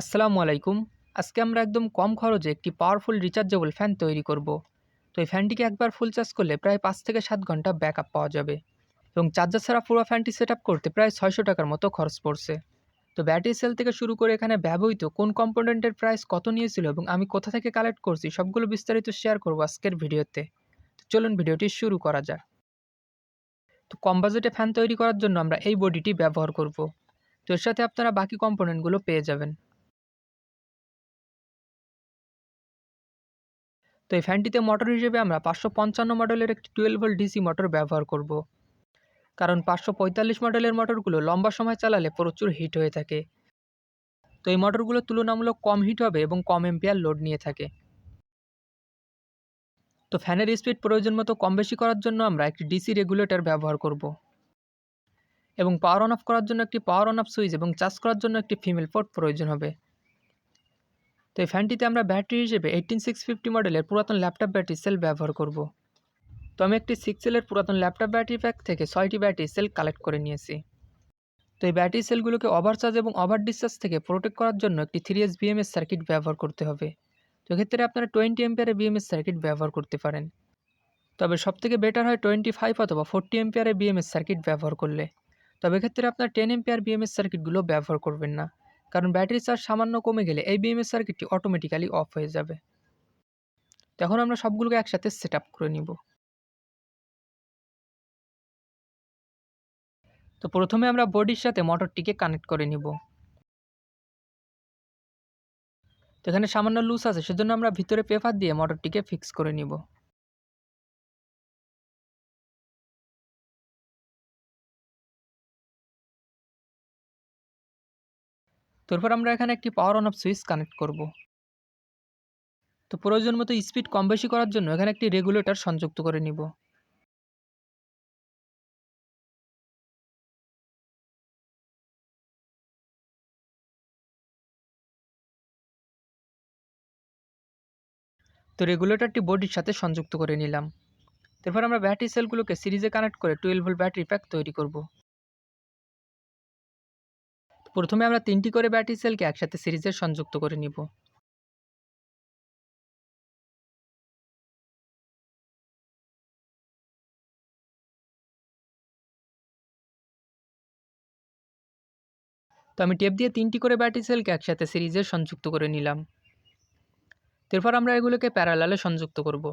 আসসালামু আলাইকুম। আজকে আমরা একদম কম খরচে একটি পাওয়ারফুল রিচার্জেবল ফ্যান তৈরি করব। তো এই ফ্যানটিকে একবার ফুল চার্জ করলে প্রায় পাঁচ থেকে সাত ঘণ্টা ব্যাকআপ পাওয়া যাবে এবং চার্জার ছাড়া পুরো ফ্যানটি সেট করতে প্রায় ছয়শো টাকার মতো খরচ পড়ছে। তো ব্যাটারি সেল থেকে শুরু করে এখানে ব্যবহৃত কোন কম্পোনেন্টের প্রাইস কত নিয়েছিল এবং আমি কোথা থেকে কালেক্ট করছি সবগুলো বিস্তারিত শেয়ার করব আজকের ভিডিওতে। তো চলুন ভিডিওটি শুরু করা যাক। তো কম বাজেটে ফ্যান তৈরি করার জন্য আমরা এই বডিটি ব্যবহার করব। তো এর সাথে আপনারা বাকি কম্পোনেন্টগুলো পেয়ে যাবেন। তো এই ফ্যানটিতে মোটর হিসেবে আমরা পাঁচশো পঞ্চান্ন মডেলের একটি টুয়েলভ ভোল্ট ডিসি মোটর ব্যবহার করব। কারণ পাঁচশো পঁয়তাল্লিশ মডেলের মোটরগুলো লম্বা সময় চালালে প্রচুর হিট হয়ে থাকে। তো এই মোটরগুলো তুলনামূলক কম হিট হবে এবং কম এম্পিয়ার লোড নিয়ে থাকে। তো ফ্যানের স্পিড প্রয়োজন মতো কম বেশি করার জন্য আমরা একটি ডিসি রেগুলেটর ব্যবহার করব। এবং পাওয়ার অন অফ করার জন্য একটি পাওয়ার অন অফ সুইচ এবং চার্জ করার জন্য একটি ফিমেল পোর্ট প্রয়োজন হবে। তো এই ফ্যানটিতে আমরা ব্যাটারি হিসেবে এইটিন সিক্স ফিফটি মডেলের পুরাতন ল্যাপটপ ব্যাটারি সেল ব্যবহার করব। তো আমি একটি সিক্স সেলের পুরাতন ল্যাপটপ ব্যাটারি প্যাক থেকে ছয়টি ব্যাটারি সেল কালেক্ট করে নিয়েছি। তো এই ব্যাটারি সেলগুলোকে ওভারচার্জ এবং ওভার ডিসচার্জ থেকে প্রোটেক্ট করার জন্য একটি থ্রি এস বিএমএস সার্কিট ব্যবহার করতে হবে। তো এক্ষেত্রে আপনারা টোয়েন্টি এম্পিয়ারের বিএমএস সার্কিট ব্যবহার করতে পারেন। তবে সবথেকে বেটার হয় টোয়েন্টি ফাইভ অথবা ফোরটি এম্পিয়ারের বিএমএস সার্কিট ব্যবহার করলে। তবে এক্ষেত্রে আপনার টেন এম্পিয়ার বিএমএস সার্কিটগুলো ব্যবহার করবেন না। কারণ ব্যাটারি চার্জ সামান্য কমে গেলে এই বিএমএস সার্কিটটি অটোমেটিক্যালি অফ হয়ে যাবে। তখন আমরা সবগুলোকে একসাথে সেট করে নিব। তো প্রথমে আমরা বডির সাথে মোটরটিকে কানেক্ট করে নিব। তো এখানে সামান্য লুজ আছে, সেজন্য আমরা ভিতরে পেপার দিয়ে মোটরটিকে ফিক্স করে নিব। তারপর আমরা এখানে একটি power on off switch connect করব। তো প্রয়োজন মতো স্পিড কম বেশি করার জন্য এখানে একটি রেগুলেটর সংযুক্ত করে নিব। তো রেগুলেটরটি বডির সাথে সংযুক্ত করে নিলাম। তারপর আমরা ব্যাটারি সেলগুলোকে সিরিজে কানেক্ট করে টুয়েলভ ভোল্ট ব্যাটারি প্যাক তৈরি করব। প্রথমে আমরা তিনটি করে ব্যাটারি সেলকে একসাথে সিরিজে সংযুক্ত করে নিব। তো আমি টেপ দিয়ে তিনটি করে ব্যাটারি সেলকে একসাথে সিরিজে সংযুক্ত করে নিলাম। এরপর আমরা এগুলোকে প্যারালালে সংযুক্ত করব।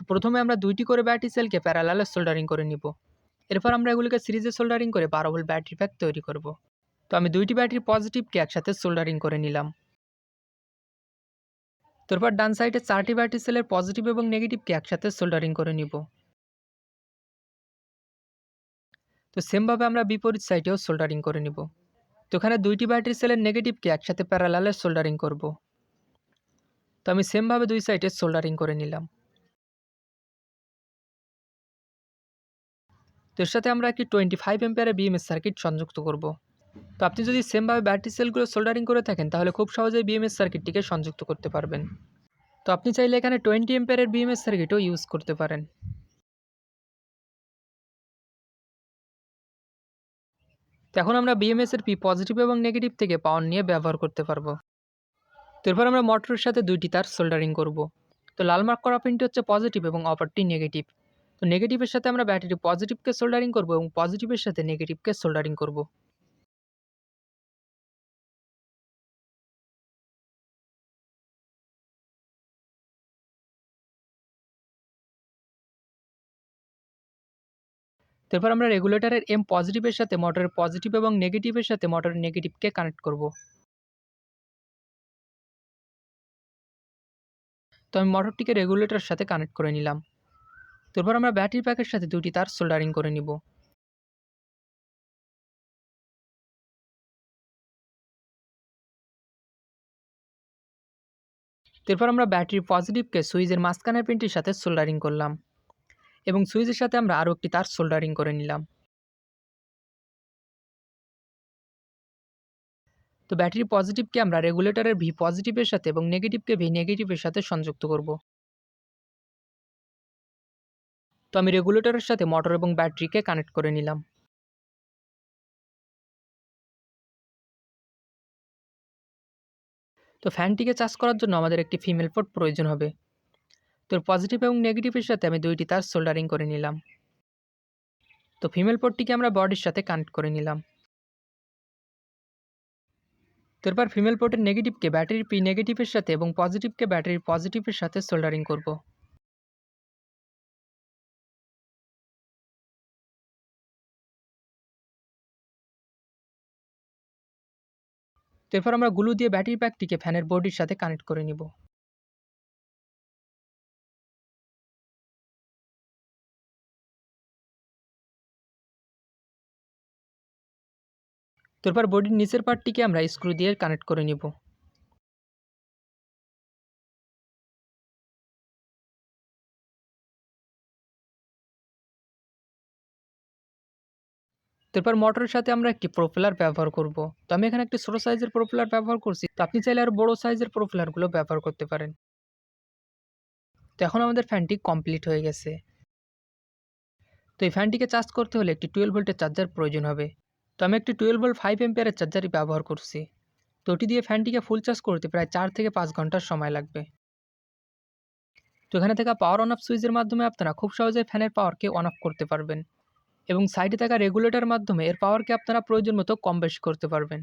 তো প্রথমে আমরা দুইটি করে ব্যাটারি সেলকে প্যারালালে সোল্ডারিং করে নিব। এরপর আমরা এগুলোকে সিরিজে সোল্ডারিং করে বারো ভোল্ট ব্যাটারি প্যাক তৈরি করব। তো আমি দুইটি ব্যাটারি পজিটিভকে একসাথে সোল্ডারিং করে নিলাম। তারপর ডান সাইডে চারটি ব্যাটারি সেলের পজিটিভ এবং নেগেটিভকে একসাথে সোল্ডারিং করে নিব। তো সেমভাবে আমরা বিপরীত সাইডেও সোল্ডারিং করে নিব। তো এখানে দুইটি ব্যাটারি সেলের নেগেটিভকে একসাথে প্যারালালে সোল্ডারিং করব। তো আমি সেমভাবে দুই সাইডে সোল্ডারিং করে নিলাম। এর সাথে আমরা একটি টোয়েন্টি ফাইভ এম্পিয়ারের বিএমএস সার্কিট সংযুক্ত করব। তো আপনি যদি সেমভাবে ব্যাটারি সেলগুলো সোল্ডারিং করে থাকেন, তাহলে খুব সহজেই বিএমএস সার্কিটটিকে সংযুক্ত করতে পারবেন। তো আপনি চাইলে এখানে টোয়েন্টি এম্পিয়ারের বিএমএস সার্কিটও ইউজ করতে পারেন। এখন আমরা বিএমএস এর পি পজিটিভ এবং নেগেটিভ থেকে পাওয়ার নিয়ে ব্যবহার করতে পারব। তো এরপর আমরা মোটরের সাথে দুইটি তার সোল্ডারিং করব। তো লাল মার্ক করা পিনটি হচ্ছে পজিটিভ এবং অপারটি নেগেটিভ তো নেগেটিভের সাথে আমরা ব্যাটারি পজিটিভকে সোল্ডারিং করব এবং পজিটিভের সাথে নেগেটিভকে সোল্ডারিং করব। তারপর আমরা রেগুলেটরের এম পজিটিভের সাথে মোটরের পজিটিভ এবং নেগেটিভের সাথে মোটরের নেগেটিভকে কানেক্ট করব। তো আমি মোটরটিকে রেগুলেটরের সাথে কানেক্ট করে নিলাম। তারপর আমরা ব্যাটারি প্যাকের সাথে দুটি তার সোল্ডারিং করে নিব। তারপর আমরা ব্যাটারির পজিটিভকে সুইচের মাঝখানের পিনটির সাথে সোল্ডারিং করলাম এবং সুইচের সাথে আমরা আরও একটি তার সোল্ডারিং করে নিলাম। তো ব্যাটারি পজিটিভকে আমরা রেগুলেটরের ভি পজিটিভের সাথে এবং নেগেটিভকে ভি নেগেটিভের সাথে সংযুক্ত করব। তো আমি রেগুলেটরের সাথে মোটর এবং ব্যাটারিকে কানেক্ট করে নিলাম। তো ফ্যানটিকে চার্জ করার জন্য আমাদের একটি ফিমেল পোর্ট প্রয়োজন হবে। তো পজিটিভ এবং নেগেটিভের সাথে আমি দুইটি তার সোল্ডারিং করে নিলাম। তো ফিমেল পোর্টটিকে আমরা বডির সাথে কানেক্ট করে নিলাম। তো এরপর ফিমেল পোর্টের নেগেটিভকে ব্যাটারির পি নেগেটিভের সাথে এবং পজিটিভকে ব্যাটারির পজিটিভের সাথে সোল্ডারিং করব। তো এরপর আমরা গ্লু দিয়ে ব্যাটারি প্যাকটিকে ফ্যানের বডির সাথে কানেক্ট করে নিব। তারপর বডির নিচের পার্টটিকে আমরা স্ক্রু দিয়ে কানেক্ট করে নিব। তারপর মোটরের সাথে আমরা একটি প্রোপেলার ব্যবহার করব। তো আমি এখানে একটি ছোটো সাইজের প্রোপেলার ব্যবহার করছি। তো আপনি চাইলে আর বড়ো সাইজের প্রোপেলারগুলো ব্যবহার করতে পারেন। তো এখন আমাদের ফ্যানটি কমপ্লিট হয়ে গেছে। তো এই ফ্যানটিকে চার্জ করতে হলে একটি টুয়েলভ ভোল্টের চার্জার প্রয়োজন হবে। তো আমি একটি টুয়েলভ ভোল্ট ফাইভ এম্পিয়ারের চার্জারই ব্যবহার করছি। তো ওটি দিয়ে ফ্যানটিকে ফুল চার্জ করতে প্রায় চার থেকে পাঁচ ঘণ্টার সময় লাগবে। তো এখানে থাকা পাওয়ার অন অফ সুইচের মাধ্যমে আপনারা খুব সহজে ফ্যানের পাওয়ারকে অন অফ করতে পারবেন। এবং সাইডে থাকা রেগুলেটর মাধ্যমে এর পাওয়ারকে আপনারা প্রয়োজন মতো কম বেশি করতে পারবেন।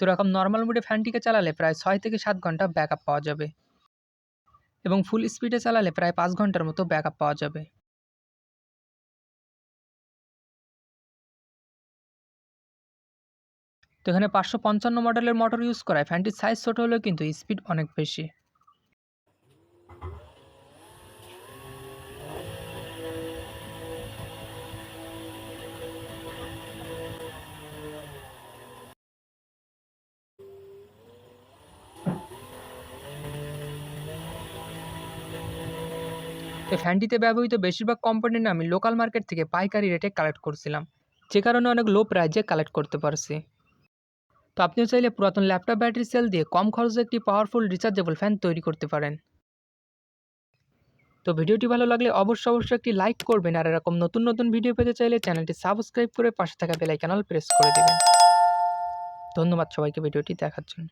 তো এরকম নর্মাল মোডে ফ্যানটিকে চালালে প্রায় ছয় থেকে সাত ঘণ্টা ব্যাকআপ পাওয়া যাবে। এবং ফুল স্পিডে চালালে প্রায় পাঁচ ঘণ্টার মতো ব্যাকআপ পাওয়া যাবে। তো এখানে পাঁচশো পঞ্চান্ন মডেলের মোটর ইউজ করায়। ফ্যানটির সাইজ ছোটো হলেও কিন্তু স্পিড অনেক বেশি। তো ফ্যানটিতে ব্যবহৃত বেশিরভাগ কম্পোনেন্ট আমি লোকাল মার্কেট থেকে পাইকারি রেটে কালেক্ট করছিলাম। যে কারণে অনেক লো প্রাইজে কালেক্ট করতে পারছি। তো আপনিও চাইলে পুরাতন ল্যাপটপ ব্যাটারি সেল দিয়ে কম খরচে একটি পাওয়ারফুল রিচার্জেবল ফ্যান তৈরি করতে পারেন। তো ভিডিওটি ভালো লাগলে অবশ্যই অবশ্যই একটি লাইক করবেন আর এরকম নতুন নতুন ভিডিও পেতে চাইলে চ্যানেলটি সাবস্ক্রাইব করে পাশে থাকা বেলাইকানাল প্রেস করে দেবেন। ধন্যবাদ সবাইকে ভিডিওটি দেখার জন্য।